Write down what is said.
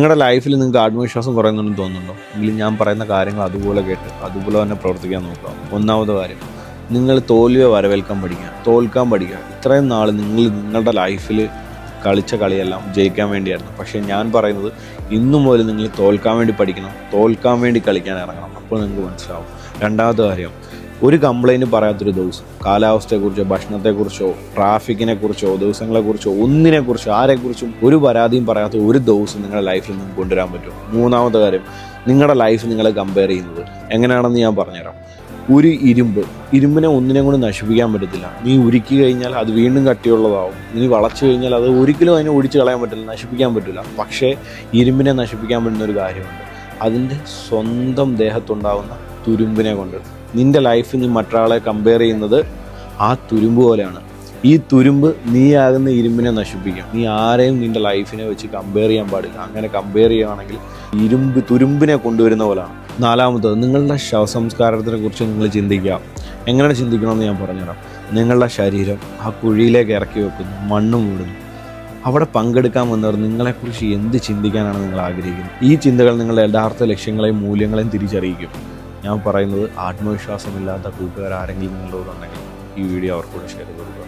നിങ്ങളുടെ ലൈഫിൽ നിങ്ങൾക്ക് ആത്മവിശ്വാസം കുറയുന്നുണ്ടെന്ന് തോന്നുന്നുണ്ടോ? എങ്കിലും ഞാൻ പറയുന്ന കാര്യങ്ങൾ അതുപോലെ കേട്ട് അതുപോലെ തന്നെ പ്രവർത്തിക്കാൻ നോക്കുക. ഒന്നാമത് കാര്യം നിങ്ങൾ തോൽവിയെ വരവേൽക്കാൻ പഠിക്കുക. തോൽക്കാൻ പഠിക്കുക. ഇത്രയും നാൾ നിങ്ങൾ നിങ്ങളുടെ ലൈഫിൽ കളിച്ച കളിയെല്ലാം ജയിക്കാൻ വേണ്ടിയായിരുന്നു. പക്ഷേ ഞാൻ പറയുന്നത് ഇന്നു മുതൽ നിങ്ങൾ തോൽക്കാൻ വേണ്ടി പഠിക്കണം. തോൽക്കാൻ വേണ്ടി കളിക്കാൻ ഇറങ്ങണം. അപ്പോൾ നിങ്ങൾക്ക് മനസ്സിലാവും. രണ്ടാമത്തെ കാര്യം ഒരു കംപ്ലൈന്റ് പറയാത്തൊരു ദിവസം. കാലാവസ്ഥയെക്കുറിച്ചോ ഭക്ഷണത്തെക്കുറിച്ചോ ട്രാഫിക്കിനെ കുറിച്ചോ ദിവസങ്ങളെക്കുറിച്ചോ ഒന്നിനെക്കുറിച്ചോ ആരെക്കുറിച്ചും ഒരു പരാതിയും പറയാത്ത ഒരു ദിവസം നിങ്ങളുടെ ലൈഫിൽ നിങ്ങൾക്ക് കൊണ്ടുവരാൻ പറ്റും. മൂന്നാമത്തെ കാര്യം നിങ്ങളുടെ ലൈഫ് നിങ്ങളെ കമ്പയർ ചെയ്യുന്നത്. എങ്ങനെയാണെന്ന് ഞാൻ പറഞ്ഞുതരാം. ഒരു ഇരുമ്പ് ഇരുമ്പിനെ ഒന്നിനെ കൊണ്ട് നശിപ്പിക്കാൻ പറ്റത്തില്ല. നീ ഉരുക്കി കഴിഞ്ഞാൽ അത് വീണ്ടും കട്ടിയുള്ളതാവും. നീ വളച്ചു കഴിഞ്ഞാൽ അത് ഒരിക്കലും അതിനെ ഒടിച്ചു കളയാൻ പറ്റില്ല നശിപ്പിക്കാൻ പറ്റില്ല. പക്ഷേ ഇരുമ്പിനെ നശിപ്പിക്കാൻ പറ്റുന്ന ഒരു കാര്യമുണ്ട്. അതിന്റെ സ്വന്തം ദേഹത്തുണ്ടാവുന്ന തുരുമ്പിനെ കൊണ്ട്. നിന്റെ ലൈഫ് നീ മറ്റൊരാളെ കമ്പയർ ചെയ്യുന്നത് ആ തുരുമ്പ് പോലെയാണ്. ഈ തുരുമ്പ് നീയാകുന്ന ഇരുമ്പിനെ നശിപ്പിക്കും. നീ ആരെയും നിന്റെ ലൈഫിനെ വെച്ച് കമ്പയർ ചെയ്യാൻ പാടില്ല. അങ്ങനെ കമ്പയർ ചെയ്യുകയാണെങ്കിൽ ഇരുമ്പ് തുരുമ്പിനെ കൊണ്ടുവരുന്ന പോലെയാണ്. നാലാമത്തത് നിങ്ങളുടെ ശവസംസ്കാരത്തിനെ കുറിച്ച് നിങ്ങൾ ചിന്തിക്കുക. എങ്ങനെ ചിന്തിക്കണമെന്ന് ഞാൻ പറഞ്ഞുതരാം. നിങ്ങളുടെ ശരീരം ആ കുഴിയിലേക്ക് ഇറക്കി വെക്കുന്നു മണ്ണ് മൂടുന്നു. അവിടെ പങ്കെടുക്കാൻ വന്നവർ നിങ്ങളെക്കുറിച്ച് എന്ത് ചിന്തിക്കാനാണ് നിങ്ങൾ ആഗ്രഹിക്കുന്നത്? ഈ ചിന്തകൾ നിങ്ങളുടെ യഥാർത്ഥ ലക്ഷ്യങ്ങളെയും മൂല്യങ്ങളെയും തിരിച്ചറിയിക്കും. ഞാൻ പറയുന്നത് ആത്മവിശ്വാസമില്ലാത്ത കൂട്ടുകാർ ആരെങ്കിലും നിങ്ങളോടുണ്ടെങ്കിൽ ഈ വീഡിയോ അവർക്കൂടെ ഷെയർ കൊടുക്കുക.